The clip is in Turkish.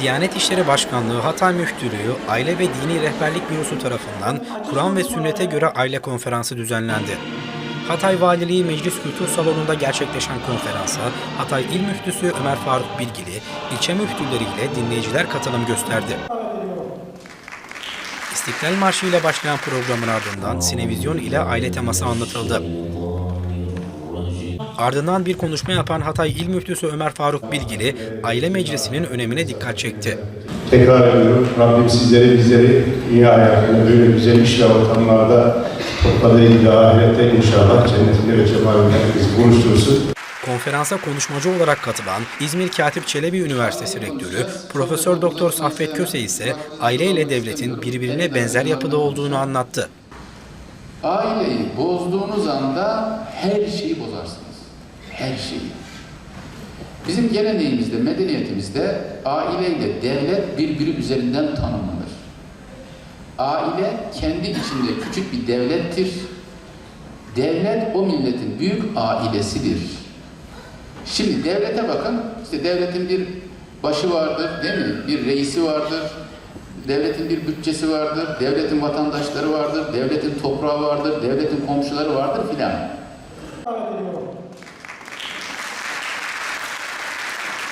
Diyanet İşleri Başkanlığı Hatay Müftülüğü Aile ve Dini Rehberlik Bürosu tarafından Kur'an ve Sünnete göre aile konferansı düzenlendi. Hatay Valiliği Meclis Kültür Salonu'nda gerçekleşen konferansa Hatay İl Müftüsü Ömer Faruk Bilgili, ilçe müftüleriyle dinleyiciler katılım gösterdi. İstiklal Marşı ile başlayan programın ardından sinevizyon ile aile teması anlatıldı. Ardından bir konuşma yapan Hatay İl Müftüsü Ömer Faruk Bilgili, aile meclisinin önemine dikkat çekti. Tekrar ediyorum. Rabbim sizleri bizleri iyi hayatını böyle güzel iş ve ortamlarda topladığı gibi ahirette inşallah cennetinde ve cemalinde bizi buluştursun. Konferansa konuşmacı olarak katılan İzmir Katip Çelebi Üniversitesi Rektörü Profesör Doktor Saffet Köse ise aile ile devletin birbirine benzer yapıda olduğunu anlattı. Aileyi bozduğunuz anda her şeyi bozarsınız. Her şeyi. Bizim geleneğimizde, medeniyetimizde aile ile devlet birbiri üzerinden tanımlanır. Aile kendi içinde küçük bir devlettir. Devlet o milletin büyük ailesidir. Şimdi devlete bakın, işte devletin bir başı vardır, değil mi? Bir reisi vardır, devletin bir bütçesi vardır, devletin vatandaşları vardır, devletin toprağı vardır, devletin komşuları vardır filan.